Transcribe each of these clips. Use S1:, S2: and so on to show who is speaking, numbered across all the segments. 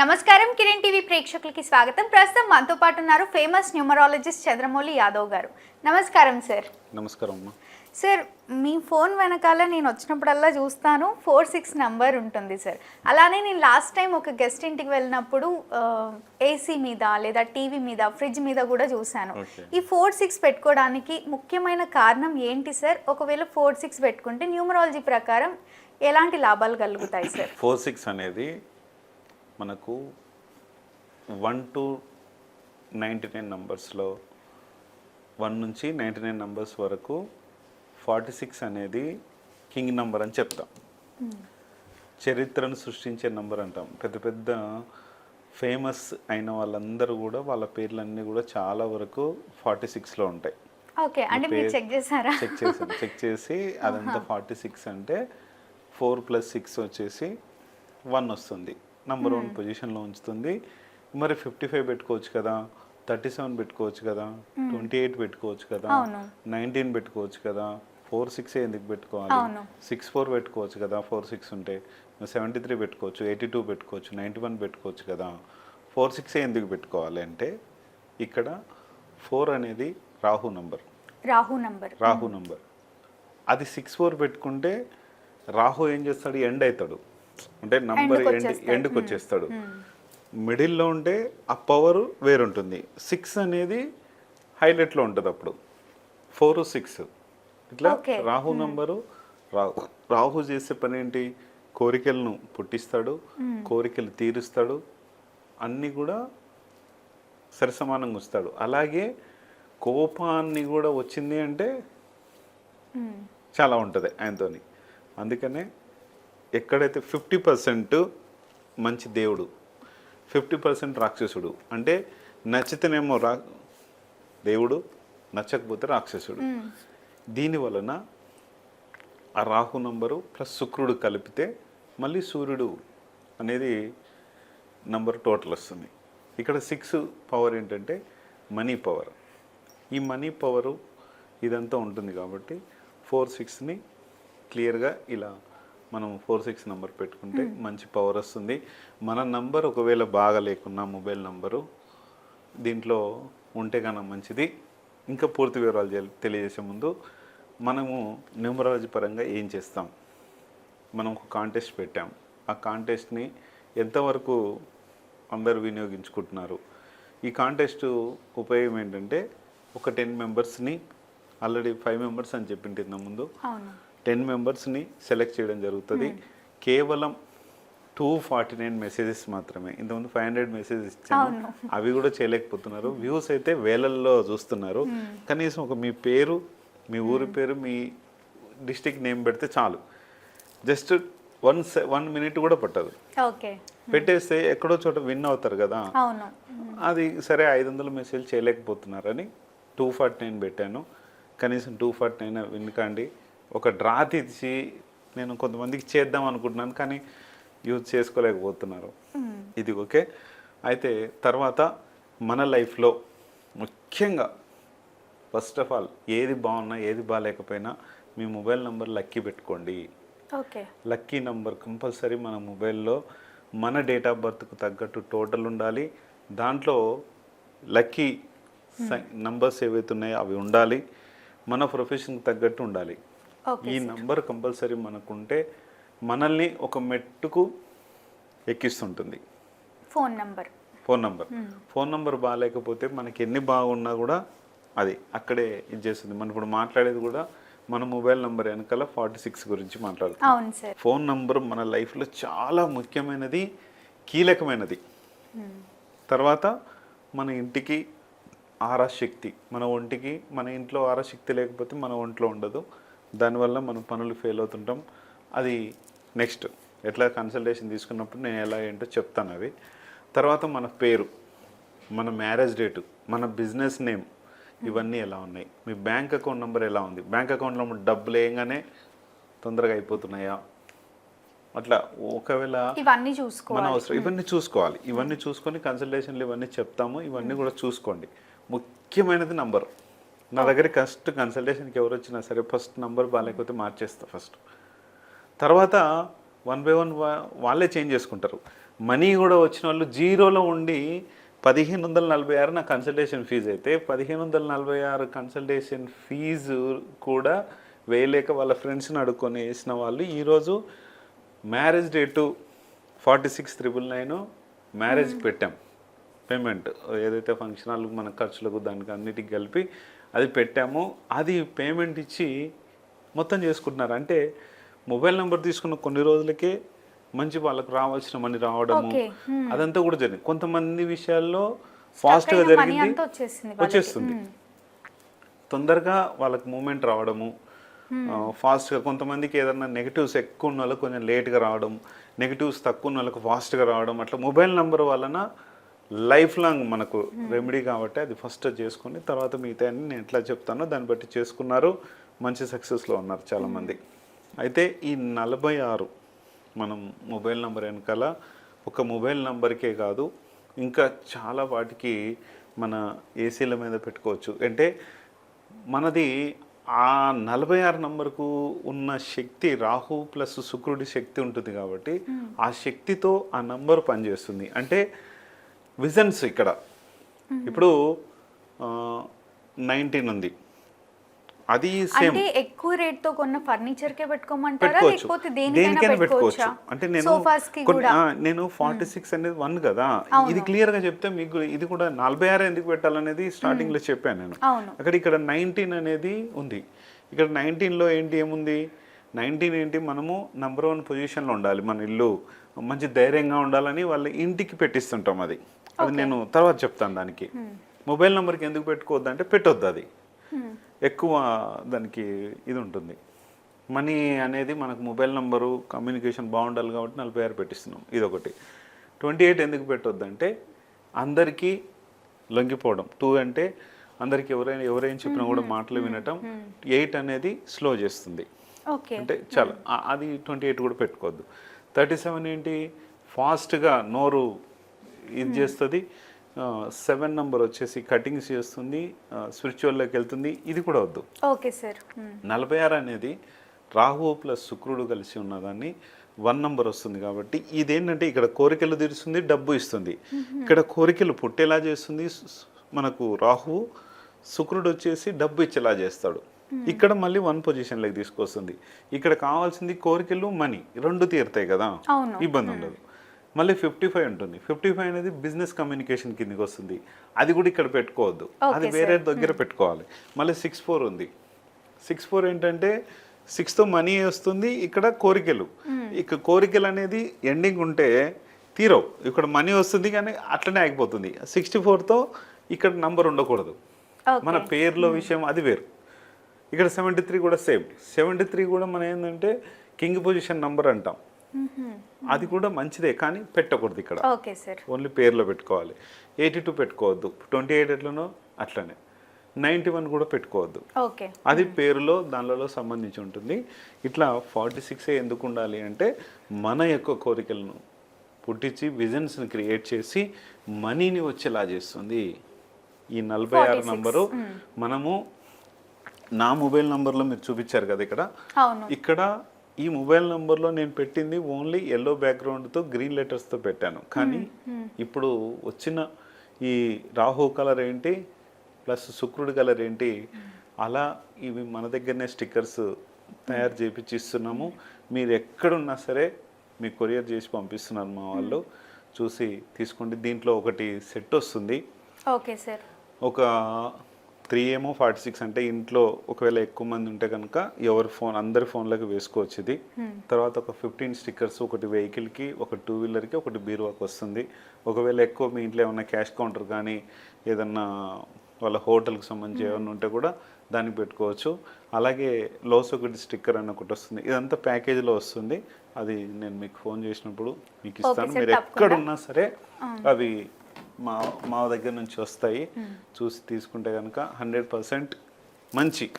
S1: నమస్కారం కిరణ్ టీవీ ప్రేక్షకులకి స్వాగతం. ప్రస్తుతం మనతో పాటు ఉన్నారు ఫేమస్ న్యూమరాలజిస్ట్ చంద్రమౌళి యాదవ్ గారు. నమస్కారం సార్.
S2: నమస్కారం అమ్మా.
S1: సార్ మీ ఫోన్ వెనకాల నేను వచ్చినప్పుడల్లా చూస్తాను. ఫోర్ సిక్స్ నంబర్ ఉంటుంది సార్. అలానే నేను లాస్ట్ టైం ఒక గెస్ట్ ఇంటికి వెళ్ళినప్పుడు ఏసీ మీద లేదా టీవీ మీద ఫ్రిడ్జ్ మీద కూడా చూశాను. ఈ ఫోర్ సిక్స్ పెట్టుకోవడానికి ముఖ్యమైన కారణం ఏంటి సార్? ఒకవేళ ఫోర్ సిక్స్ పెట్టుకుంటే న్యూమరాలజీ ప్రకారం ఎలాంటి లాభాలు కలుగుతాయి సార్?
S2: ఫోర్ సిక్స్ అనేది మనకు వన్ టు నైంటీ నైన్ నంబర్స్లో వన్ నుంచి నైంటీ నైన్ నంబర్స్ వరకు ఫార్టీ సిక్స్ అనేది కింగ్ నంబర్ అని చెప్తాం. చరిత్రను సృష్టించే నంబర్ అంటాం. పెద్ద పెద్ద ఫేమస్ అయిన వాళ్ళందరూ కూడా వాళ్ళ పేర్లన్నీ కూడా చాలా వరకు ఫార్టీ సిక్స్లో ఉంటాయి.
S1: ఓకే అంటే మీరు చెక్ చేశారా?
S2: చెక్ చెక్ చేసి అదంతా ఫార్టీ సిక్స్ అంటే ఫోర్ ప్లస్ సిక్స్ వచ్చేసి వన్ వస్తుంది. నంబర్ వన్ పొజిషన్లో ఉంచుతుంది. మరి ఫిఫ్టీ ఫైవ్ పెట్టుకోవచ్చు కదా థర్టీ సెవెన్ పెట్టుకోవచ్చు కదా ట్వంటీ ఎయిట్ పెట్టుకోవచ్చు కదా. నైన్టీన్ పెట్టుకోవచ్చు కదా ఫోర్ సిక్స్ ఎందుకు పెట్టుకోవాలి. సిక్స్ ఫోర్ పెట్టుకోవచ్చు కదా ఫోర్ సిక్స్ ఉంటే. సెవెంటీ త్రీ పెట్టుకోవచ్చు ఎయిటీ టూ పెట్టుకోవచ్చు నైంటీ వన్ పెట్టుకోవచ్చు కదా ఫోర్ సిక్స్ ఎందుకు పెట్టుకోవాలి అంటే ఇక్కడ ఫోర్ అనేది Rahu number.
S1: Rahu number.
S2: Rahu number. అది సిక్స్ ఫోర్ పెట్టుకుంటే రాహు ఏం చేస్తాడు? ఎండ్ అవుతాడు. అంటే నంబర్. ఎండ్కి వచ్చేస్తాడు. మిడిల్లో ఉంటే ఆ పవర్ వేరుంటుంది. సిక్స్ అనేది హైలైట్లో ఉంటుంది అప్పుడు. Four six. ఇట్లా. రాహు నంబరు రాహు రాహు చేసే పని ఏంటి కోరికలను పుట్టిస్తాడు కోరికలు తీరుస్తాడు అన్నీ కూడా సరిసమానంగా వస్తాడు అలాగే కోపాన్ని కూడా వచ్చింది అంటే చాలా ఉంటుంది ఆయనతోని. అందుకనే ఎక్కడైతే ఫిఫ్టీ పర్సెంట్ మంచి దేవుడు ఫిఫ్టీ పర్సెంట్ రాక్షసుడు అంటే నచ్చితేనేమో రా దేవుడు నచ్చకపోతే రాక్షసుడు. దీని వలన ఆ రాహు నంబరు ప్లస్ శుక్రుడు కలిపితే మళ్ళీ సూర్యుడు అనేది నంబర్ టోటల్ వస్తుంది. ఇక్కడ సిక్స్ పవర్ ఏంటంటే మనీ పవర్. ఈ మనీ పవరు ఇదంతా ఉంటుంది కాబట్టి ఫోర్ సిక్స్ని క్లియర్గా ఇలా మనం ఫోర్ సిక్స్ నెంబర్ పెట్టుకుంటే మంచి పవర్ వస్తుంది. మన నంబర్ ఒకవేళ బాగా లేకున్నా మొబైల్ నంబరు దీంట్లో ఉంటే కన్నా మంచిది. ఇంకా పూర్తి వివరాలు తెలి- తెలియజేసే ముందు మనము న్యూమరాలజీ పరంగా ఏం చేస్తాం? మనం ఒక కాంటెస్ట్ పెట్టాం. ఆ కాంటెస్ట్ని ఎంతవరకు అందరూ వినియోగించుకుంటున్నారు? ఈ కాంటెస్ట్ ఉపయోగం ఏంటంటే ఒక టెన్ మెంబర్స్ని ఆల్రెడీ ఫైవ్ మెంబర్స్ అని చెప్పింటి ముందు. టెన్ మెంబర్స్ని సెలెక్ట్ చేయడం జరుగుతుంది. కేవలం టూ ఫార్టీ నైన్ మెసేజెస్ మాత్రమే. ఇంతకుముందు ఫైవ్ హండ్రెడ్ మెసేజెస్ ఇచ్చాను. అవి కూడా చేయలేకపోతున్నారు. వ్యూస్ అయితే వేలల్లో చూస్తున్నారు. కనీసం ఒక మీ పేరు మీ ఊరి పేరు మీ డిస్టిక్ నేమ్ పెడితే చాలు. జస్ట్ వన్ వన్ మినిట్ కూడా పట్టదు.
S1: ఓకే.
S2: పెట్టేస్తే ఎక్కడో చోట విన్ అవుతారు కదా. అది సరే ఐదు వందల మెసేజ్ చేయలేకపోతున్నారని టూ ఫార్టీ నైన్ పెట్టాను. కనీసం టూ ఫార్టీ నైన్ విన్ కాండి ఒక డ్రా తీసి నేను కొంతమందికి చేద్దాం అనుకుంటున్నాను కానీ యూజ్ చేసుకోలేకపోతున్నారు. ఇది ఓకే. అయితే తర్వాత మన లైఫ్లో ముఖ్యంగా ఫస్ట్ ఆఫ్ ఆల్ ఏది బాగున్నా ఏది బాగాలేకపోయినా మీ మొబైల్ నెంబర్ లక్కీ పెట్టుకోండి.
S1: ఓకే.
S2: లక్కీ నంబర్ కంపల్సరీ మన మొబైల్లో మన డేట్ ఆఫ్ బర్త్కు తగ్గట్టు టోటల్ ఉండాలి. దాంట్లో లక్కీ నంబర్స్ ఏవైతే ఉన్నాయో అవి ఉండాలి. మన ప్రొఫెషన్కి తగ్గట్టు ఉండాలి. ఈ నంబర్ కంపల్సరీ మనకుంటే మనల్ని ఒక మెట్టుకు ఎక్కిస్తుంటుంది.
S1: Phone number.
S2: Phone number. Phone number బాగాలేకపోతే మనకి ఎన్ని బాగున్నా కూడా అది అక్కడే ఇది చేస్తుంది. మనం ఇప్పుడు మాట్లాడేది కూడా మన మొబైల్ నంబర్ వెనకాల ఫార్టీ సిక్స్ గురించి మాట్లాడుతాం
S1: అవును సార్.
S2: ఫోన్ నంబర్ మన లైఫ్లో చాలా ముఖ్యమైనది కీలకమైనది. తర్వాత మన ఇంటికి ఆరాశక్తి మన ఒంటికి మన ఇంట్లో ఆరాశక్తి లేకపోతే మన ఒంట్లో ఉండదు. దానివల్ల మనం పనులు ఫెయిల్ అవుతుంటాం. అది నెక్స్ట్ ఎట్లా కన్సల్టేషన్ తీసుకున్నప్పుడు నేను ఎలా ఏంటో చెప్తాను అవి. తర్వాత మన పేరు మన మ్యారేజ్ డేటు మన బిజినెస్ నేమ్ ఇవన్నీ ఎలా ఉన్నాయి? మీ బ్యాంక్ అకౌంట్ నెంబర్ ఎలా ఉంది? బ్యాంక్ అకౌంట్లో డబ్బులు వేయగానే తొందరగా అయిపోతున్నాయా? అట్లా ఒకవేళ
S1: ఇవన్నీ
S2: మన
S1: చూసుకోవాలి
S2: అవసరం ఇవన్నీ చూసుకోవాలి. ఇవన్నీ చూసుకొని కన్సల్టేషన్లు ఇవన్నీ చెప్తాము. ఇవన్నీ కూడా చూసుకోండి. ముఖ్యమైనది నంబర్ నా దగ్గర ఫస్ట్ కన్సల్టేషన్కి ఎవరు వచ్చినా సరే ఫస్ట్ నంబర్ బాగాలేకపోతే మార్చేస్తా ఫస్ట్. తర్వాత వన్ బై వన్ వాళ్ళే చేంజ్ చేసుకుంటారు. మనీ కూడా వచ్చిన వాళ్ళు జీరోలో ఉండి పదిహేను వందల నలభై ఆరు నా కన్సల్టేషన్ ఫీజు అయితే పదిహేను వందల నలభై ఆరు కన్సల్టేషన్ ఫీజు కూడా వేయలేక వాళ్ళ ఫ్రెండ్స్ని అడుక్కొని వేసిన వాళ్ళు ఈరోజు marriage date forty six triple nine మ్యారేజ్కి పెట్టాం. పేమెంట్ ఏదైతే ఫంక్షన్ హాల్ మన ఖర్చులకు దానికి అన్నిటికి కలిపి అది పెట్టామో. అది పేమెంట్ ఇచ్చి మొత్తం చేసుకుంటున్నారు. అంటే మొబైల్ నెంబర్ తీసుకున్న కొన్ని రోజులకే మంచి వాళ్ళకు రావాల్సిన మనీ రావడము. అదంతా కూడా జరిగింది. కొంతమంది విషయాల్లో ఫాస్ట్గా జరిగింది. వచ్చేస్తుంది. తొందరగా వాళ్ళకి మూమెంట్ రావడము. ఫాస్ట్గా కొంతమందికి ఏదన్నా నెగిటివ్స్ ఎక్కువ ఉన్న వాళ్ళకి కొంచెం లేట్గా రావడం నెగిటివ్స్ తక్కువ ఉన్న వాళ్ళకి ఫాస్ట్గా రావడం అట్లా మొబైల్ నెంబర్ వలన లైఫ్ లాంగ్ మనకు రెమెడీ కాబట్టి అది ఫస్ట్ చేసుకొని తర్వాత మిగతా అన్ని నేను ఎట్లా చెప్తానో దాన్ని బట్టి చేసుకున్నారు మంచి సక్సెస్లో ఉన్నారు చాలామంది. అయితే ఈ నలభై ఆరు మనం మొబైల్ నెంబర్ వెనకాల ఒక మొబైల్ నెంబర్కే కాదు ఇంకా చాలా వాటికి మన ఏసీల మీద పెట్టుకోవచ్చు. అంటే మనది ఆ నలభై ఆరు నంబర్కు ఉన్న శక్తి రాహు ప్లస్ శుక్రుడి శక్తి ఉంటుంది కాబట్టి ఆ శక్తితో ఆ నంబర్ పనిచేస్తుంది. అంటే విజన్స్ ఇక్కడ. ఇప్పుడు నైన్టీన్ ఉంది. అది సేమ్.
S1: ఎక్కువ రేట్తో కొన్న ఫర్నిచర్ కే పెట్టుకోమంటారా లేకపోతే
S2: దేనికైనా పెట్టుకోవచ్చు? అంటే నేను నేను ఫార్టీ సిక్స్ అనేది వన్ కదా. ఇది క్లియర్గా చెప్తే మీకు ఇది కూడా నలభై ఆరు ఎందుకు పెట్టాలనేది స్టార్టింగ్లో చెప్పాను నేను. అక్కడ ఇక్కడ నైన్టీన్ అనేది ఉంది. ఇక్కడ 19 లో ఏంటి ఏముంది? నైన్టీన్ ఏంటి మనము నంబర్ వన్ పొజిషన్లో ఉండాలి మన ఇల్లు. మంచి ధైర్యంగా ఉండాలని వాళ్ళ ఇంటికి పెట్టిస్తుంటాం అది. అది నేను తర్వాత చెప్తాను దానికి. మొబైల్ నెంబర్కి ఎందుకు పెట్టుకోవద్దు అంటే పెట్టొద్దు అది. ఎక్కువ దానికి ఇది ఉంటుంది. మనీ అనేది మనకు మొబైల్ నెంబరు కమ్యూనికేషన్ బాగుండాలి కాబట్టి నలభై ఆరు పెట్టిస్తున్నాం. ఇది ఒకటి ట్వంటీ ఎయిట్ ఎందుకు పెట్టొద్దు అంటే అందరికీ లొంగిపోవడం. టూ అంటే అందరికి ఎవరైనా ఎవరైనా చెప్పినా కూడా మాటలు వినటం. ఎయిట్ అనేది స్లో చేస్తుంది. అంటే చాలా అది ట్వంటీ ఎయిట్ కూడా పెట్టుకోవద్దు. థర్టీ సెవెన్ ఏంటి? ఫాస్ట్గా నోరు ఇది చేస్తుంది. సెవెన్ నెంబర్ వచ్చేసి కటింగ్స్ చేస్తుంది స్పిరిచువల్లోకి వెళ్తుంది. ఇది కూడా వద్దు.
S1: Okay sir.
S2: నలభై ఆరు అనేది రాహు ప్లస్ శుక్రుడు కలిసి ఉన్నదాన్ని వన్ నంబర్ వస్తుంది కాబట్టి ఇదేంటంటే ఇక్కడ కోరికలు తీరుస్తుంది డబ్బు ఇస్తుంది. ఇక్కడ కోరికలు పుట్టేలా చేస్తుంది మనకు రాహు శుక్రుడు వచ్చేసి డబ్బు ఇచ్చేలా చేస్తాడు. ఇక్కడ మళ్ళీ వన్ పొజిషన్లోకి తీసుకొస్తుంది. ఇక్కడ కావాల్సింది కోరికలు మనీ రెండు తీరుతాయి కదా. ఇబ్బంది ఉండదు. మళ్ళీ ఫిఫ్టీ ఫైవ్ ఉంటుంది. ఫిఫ్టీ ఫైవ్ అనేది బిజినెస్ కమ్యూనికేషన్ కిందకి వస్తుంది. అది కూడా ఇక్కడ పెట్టుకోవద్దు. అది వేరే దగ్గర పెట్టుకోవాలి. మళ్ళీ సిక్స్ ఫోర్ ఉంది. సిక్స్ ఫోర్ ఏంటంటే సిక్స్తో మనీ వస్తుంది? ఇక్కడ కోరికలు. ఇక కోరికలు అనేది ఎండింగ్ ఉంటే తీరవు. ఇక్కడ మనీ వస్తుంది కానీ అట్లనే ఆగిపోతుంది. సిక్స్టీ ఫోర్తో ఇక్కడ నంబర్ ఉండకూడదు. మన పేర్లో విషయం అది వేరు. ఇక్కడ సెవెంటీ త్రీ కూడా సేమ్ సెవెంటీ త్రీ కూడా మనం ఏంటంటే కింగ్ పొజిషన్ నంబర్ అంటాం. అది కూడా మంచిదే కానీ పెట్టకూడదు ఇక్కడ.
S1: Okay sir.
S2: ఓన్లీ పేర్లో పెట్టుకోవాలి. ఎయిటీ టూ పెట్టుకోవద్దు. ట్వంటీ ఎయిట్ ఎట్లనో అట్లనే. నైంటీ వన్ కూడా పెట్టుకోవద్దు.
S1: ఓకే.
S2: అది పేరులో దానిలో సంబంధించి ఉంటుంది. ఇట్లా ఫార్టీ సిక్స్ ఎందుకు ఉండాలి అంటే మన యొక్క కోరికలను పుట్టించి విజన్స్ని క్రియేట్ చేసి మనీని వచ్చేలా చేస్తుంది. ఈ నలభై ఆరు నంబరు. మనము నా మొబైల్ నంబర్లో మీరు చూపించారు కదా ఇక్కడ. ఇక్కడ ఈ మొబైల్ నంబర్లో నేను పెట్టింది ఓన్లీ ఎల్లో బ్యాక్గ్రౌండ్తో గ్రీన్ లెటర్స్తో పెట్టాను. కానీ ఇప్పుడు వచ్చిన ఈ రాహు కలర్ ఏంటి ప్లస్ శుక్రుడి కలర్ ఏంటి అలా ఇవి మన దగ్గరనే స్టిక్కర్స్ తయారు చేపించి ఇస్తున్నాము. మీరు ఎక్కడున్నా సరే మీ కొరియర్ చేసి పంపిస్తున్నారు మా వాళ్ళు. చూసి తీసుకోండి. దీంట్లో ఒకటి సెట్ వస్తుంది.
S1: Okay sir.
S2: ఒక త్రీ ఏమో ఫార్టీ సిక్స్ అంటే ఇంట్లో ఒకవేళ ఎక్కువ మంది ఉంటే కనుక ఎవరి ఫోన్ అందరి ఫోన్లకు వేసుకోవచ్చు ఇది తర్వాత ఒక ఫిఫ్టీన్ స్టిక్కర్స్ ఒకటి వెహికల్కి ఒక టూ వీలర్కి ఒకటి బీరువాకి వస్తుంది. ఒకవేళ ఎక్కువ మీ ఇంట్లో ఏమన్నా క్యాష్ కౌంటర్ కానీ ఏదన్నా వాళ్ళ హోటల్కి సంబంధించి ఏమన్నా ఉంటే కూడా దానికి పెట్టుకోవచ్చు. అలాగే లోస్ ఒకటి స్టిక్కర్ అని ఒకటి వస్తుంది. ఇదంతా ప్యాకేజీలో వస్తుంది. అది నేను మీకు ఫోన్ చేసినప్పుడు మీకు ఇస్తాను. మీరు. ఎక్కడున్నా సరే అవి మా మా దగ్గర నుంచి వస్తాయి. చూసి తీసుకుంటే కనుక హండ్రెడ్ పర్సెంట్ మంచి.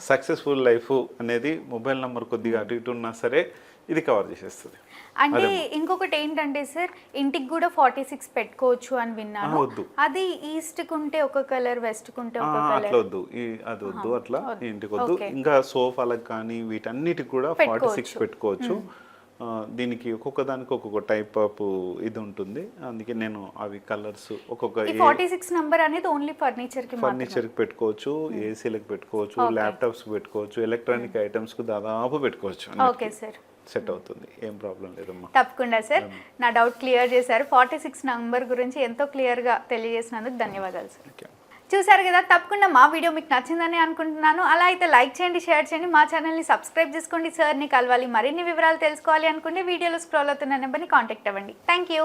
S2: సక్సెస్ఫుల్ లైఫ్ అనేది మొబైల్ నెంబర్ కొద్దిగా అటు ఇటు ఉన్నా సరే ఇది కవర్ చేసేస్తుంది.
S1: అంటే ఇంకొకటి ఏంటంటే సార్ ఇంటికి కూడా ఫార్టీ సిక్స్ పెట్టుకోవచ్చు అని విన్నాను. అది ఈస్ట్ కుంటే ఒక కలర్ వెస్ట్ కుంటే
S2: అట్లా వద్దు. అది వద్దు అట్లా. ఇంటికి వద్దు. ఇంకా సోఫాలకు కానీ వీటన్నిటికి కూడా ఫార్టీ సిక్స్ పెట్టుకోవచ్చు. ఆ, దీనికి ఒక్కొక్క దానికి ఒక్కొక్క టైప్ ఆఫ్ ఇది ఉంటుంది. అందుకే నేను అవి కలర్స్ ఒక్కొక్క
S1: ఫార్టీ సిక్స్ నంబర్ అనేది ఓన్లీ ఫర్నిచర్కి మాత్రమే.
S2: ఫర్నిచర్కి పెట్టుకోవచ్చు ఏసీలకు పెట్టుకోవచ్చు ల్యాప్టాప్స్కి పెట్టుకోవచ్చు ఎలక్ట్రానిక్ ఐటమ్స్కి దాదాపు పెట్టుకోవచ్చు
S1: ఓకే సార్
S2: సెట్ అవుతుంది. ఏం ప్రాబ్లం లేదమ్మా.
S1: తప్పకుండా సార్ నా డౌట్ క్లియర్ చేశారు. ఫార్టీ సిక్స్ నంబర్ గురించి ఎంతో క్లియర్గా తెలియజేసినందుకు ధన్యవాదాలు సార్
S2: ఓకే
S1: చూసారు కదా తప్పకుండా మా వీడియో మీకు నచ్చిందని అనుకుంటున్నాను. అలా అయితే లైక్ చేయండి షేర్ చేయండి మా ఛానల్ని సబ్స్క్రైబ్ చేసుకోండి సార్ని కలవాలి మరిన్ని వివరాలు తెలుసుకోవాలి అనుకుంటే వీడియోలో స్క్రోల్ అవుతున్న నెంబర్ని కాంటాక్ట్ అవ్వండి. Thank you.